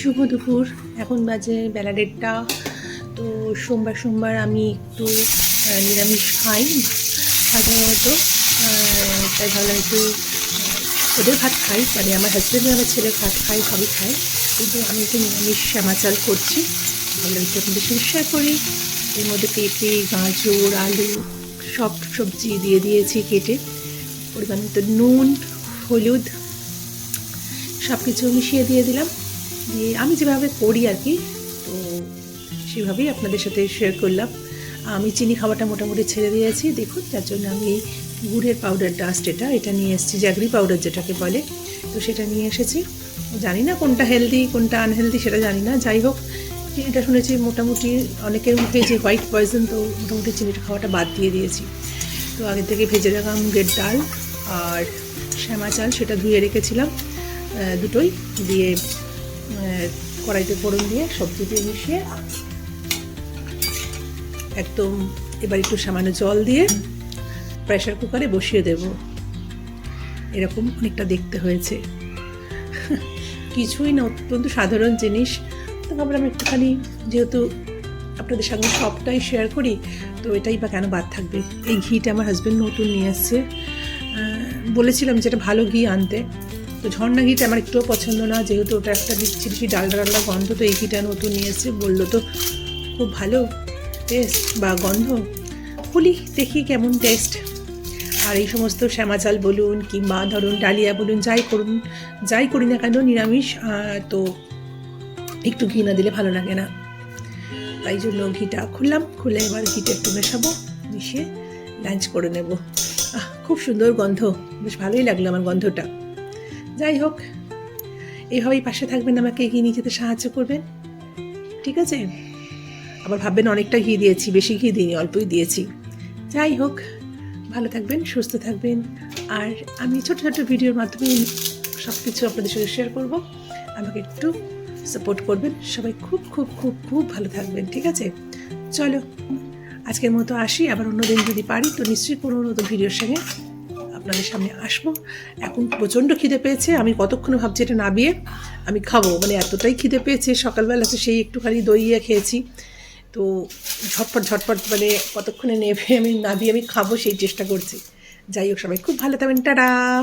শুভ দুপুর। এখন বাজে বেলা দেড়টা। তো সোমবার সোমবার আমি একটু নিরামিষ খাই সাধারণত। তাই ভাবলাম একটু ওদের ভাত খাই মানে আমার হাজব্যান্ড আমার ছেলে ভাত খাই সবই খাই কিন্তু আমি একটু নিরামিষ শ্যামাচাল করছি। ভাবলাম একটু আপনাদের সঙ্গে করি। এর মধ্যে পেঁপে, গাজর, আলু, সব সবজি দিয়ে দিয়েছি কেটে। পরিমাণ মতো নুন, হলুদ সব কিছু মিশিয়ে দিয়ে দিলাম। দিয়ে আমি যেভাবে করি আর কি, তো সেভাবেই আপনাদের সাথে শেয়ার করলাম। আমি চিনি খাওয়াটা মোটামুটি ছেড়ে দিয়েছি। দেখুন যার জন্য আমি এই গুড়ের পাউডার ডাস্ট এটা এটা নিয়ে এসেছি জ্যাগরি পাউডার যেটাকে বলে, তো সেটা নিয়ে এসেছি। জানি না কোনটা হেলদি কোনটা আনহেলদি সেটা জানি না। যাই হোক, চিনিটা শুনেছি মোটামুটি অনেকের মুখে যে হোয়াইট পয়জন তো মোটামুটি চিনিটা খাওয়াটা বাদ দিয়ে দিয়েছি। তো আগে থেকে ভেজে রাখা মুগের ডাল আর শ্যামা চাল, সেটা ধুয়ে রেখেছিলাম দুটোই। দিয়ে কড়াইতে ফোড়ন দিয়ে সবজি দিয়ে মিশিয়ে একদম এবার একটু সামান্য জল দিয়ে প্রেশার কুকারে বসিয়ে দেব। এরকম অনেকটা দেখতে হয়েছে। কিছুই না, অত্যন্ত সাধারণ জিনিস। তো ভাবলাম একটুখানি, যেহেতু আপনাদের সঙ্গে সবটাই শেয়ার করি, তো এটাই বা কেন বাদ থাকবে? এই ঘিটা আমার হাজব্যান্ড নতুন নিয়ে এসছে। বলেছিলাম যেটা ভালো ঘি আনতে। তো ঝর্ণা ঘিটা আমার একটুও পছন্দ না, যেহেতু ওটা একটা দিচ্ছি দিচ্ছি ডাল ডালটা গন্ধ, তো এই ঘিটা নতুন নিয়ে এসছে বলল তো, খুব ভালো টেস্ট বা গন্ধ। বলি, দেখি কেমন টেস্ট আর এই সমস্ত শ্যামা চাল বলুন কিংবা ধরুন ডালিয়া বলুন, যাই করুন, যাই করি না কেন, নিরামিষ তো একটু ঘি না দিলে ভালো লাগে না। তাই জন্য ঘিটা খুললাম, খুলে এবার ঘিটা একটু মেশাবো, মিশিয়ে লাঞ্চ করে নেব। খুব সুন্দর গন্ধ, বেশ ভালোই লাগল আমার গন্ধটা। যাই হোক, এভাবেই পাশে থাকবেন, আমাকে এগিয়ে নিয়ে যেতে সাহায্য করবেন। ঠিক আছে? আবার ভাববেন অনেকটা ঘি দিয়েছি, বেশি ঘি দিইনি, অল্পই দিয়েছি। যাই হোক, ভালো থাকবেন, সুস্থ থাকবেন। আর আমি ছোট ছোট ভিডিওর মাধ্যমে সব কিছু আপনাদের সঙ্গে শেয়ার করব। আমাকে একটু সাপোর্ট করবেন। সবাই খুব খুব খুব খুব ভালো থাকবেন, ঠিক আছে? চলো, আজকের মতো আসি। আবার অন্যদিন যদি পারি, তো নিশ্চয়ই কোনো নতুন ভিডিওর সঙ্গে আপনাদের সামনে আসব। এখন প্রচণ্ড খিদে পেয়েছে, আমি কতক্ষণ ভাবছি এটা নাবিয়ে আমি খাব। মানে এতটাই খিদে পেয়েছে, সকালবেলা তো সেই একটুখানি দই ইয়ে খেয়েছি। তো ঝটপট ঝটপট মানে কতক্ষণে নেবে আমি নাবিয়ে আমি খাব সেই চেষ্টা করছি। যাই হোক, সবাই খুব ভালো থাকবেন। টাটা!